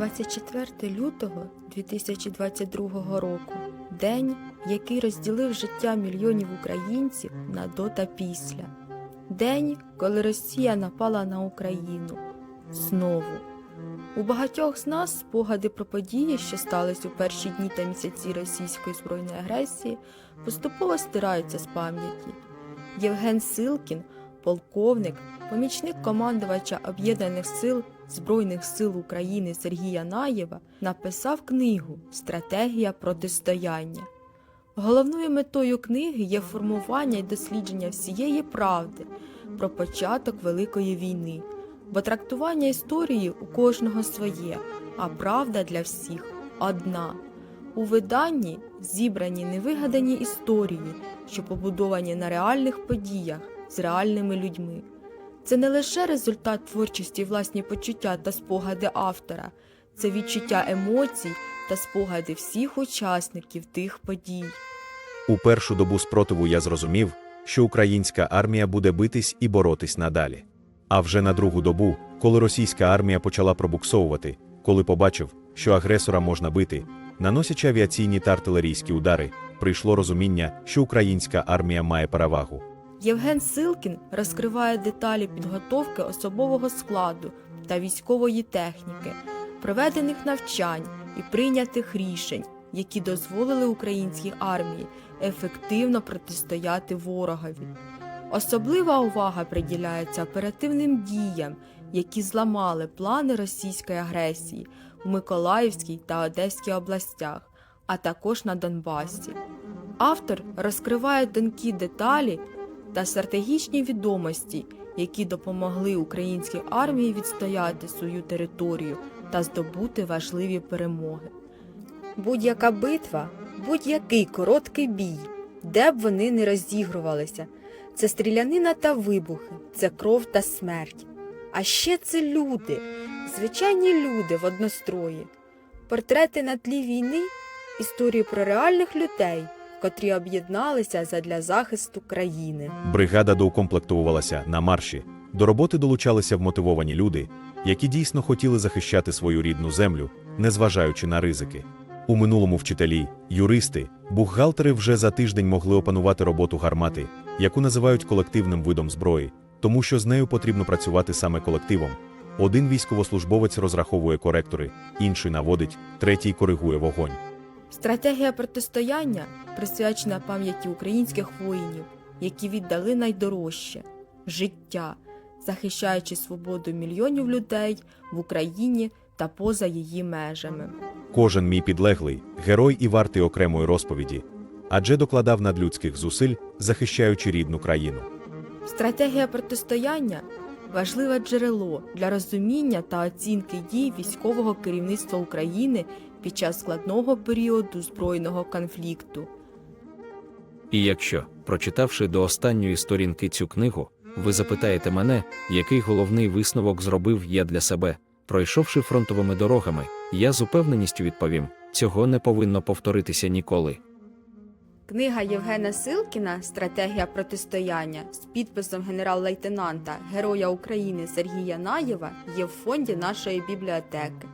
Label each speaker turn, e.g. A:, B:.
A: 24 лютого 2022 року день, який розділив життя мільйонів українців на до та після. День, коли Росія напала на Україну. Знову. У багатьох з нас спогади про події, що стались у перші дні та місяці російської збройної агресії, поступово стираються з пам'яті. Євген Силкін, полковник, помічник командувача Об'єднаних сил Збройних сил України Сергія Наєва, написав книгу Стратегія протистояння. Головною метою книги є формування і дослідження всієї правди про початок Великої війни, бо трактування історії у кожного своє, а правда для всіх одна. У виданні зібрані невигадані історії, що побудовані на реальних подіях з реальними людьми. Це не лише результат творчості, власні почуття та спогади автора, це відчуття емоцій та спогади всіх учасників тих подій.
B: У першу добу спротиву я зрозумів, що українська армія буде битись і боротись надалі. А вже на другу добу, коли російська армія почала пробуксовувати, коли побачив, що агресора можна бити, наносячи авіаційні та артилерійські удари, прийшло розуміння, що українська армія має перевагу.
A: Євген Силкін розкриває деталі підготовки особового складу та військової техніки, проведених навчань і прийнятих рішень, які дозволили українській армії ефективно протистояти ворогові. Особлива увага приділяється оперативним діям, які зламали плани російської агресії у Миколаївській та Одеській областях, а також на Донбасі. Автор розкриває тонкі деталі та стратегічні відомості, які допомогли українській армії відстояти свою територію та здобути важливі перемоги. Будь-яка битва, будь-який короткий бій, де б вони не розігрувалися, це стрілянина та вибухи, це кров та смерть. А ще це люди, звичайні люди в однострої, портрети на тлі війни, історії про реальних людей, котрі об'єдналися задля захисту країни.
B: Бригада доукомплектовувалася на марші. До роботи долучалися вмотивовані люди, які дійсно хотіли захищати свою рідну землю, незважаючи на ризики. У минулому вчителі, юристи, бухгалтери вже за тиждень могли опанувати роботу гармати, яку називають колективним видом зброї, тому що з нею потрібно працювати саме колективом. Один військовослужбовець розраховує коректори, інший наводить, третій коригує вогонь.
A: Стратегія протистояння присвячена пам'яті українських воїнів, які віддали найдорожче життя, захищаючи свободу мільйонів людей в Україні та поза її межами.
B: Кожен мій підлеглий герой і вартий окремої розповіді, адже докладав надлюдських зусиль, захищаючи рідну країну.
A: Стратегія протистояння важливе джерело для розуміння та оцінки дій військового керівництва України під час складного періоду збройного конфлікту.
C: І якщо, прочитавши до останньої сторінки цю книгу, ви запитаєте мене, який головний висновок зробив я для себе, пройшовши фронтовими дорогами, я з упевненістю відповім: цього не повинно повторитися ніколи.
A: Книга Євгена Силкіна Стратегія протистояння з підписом генерал-лейтенанта Героя України Сергія Наєва є в фонді нашої бібліотеки.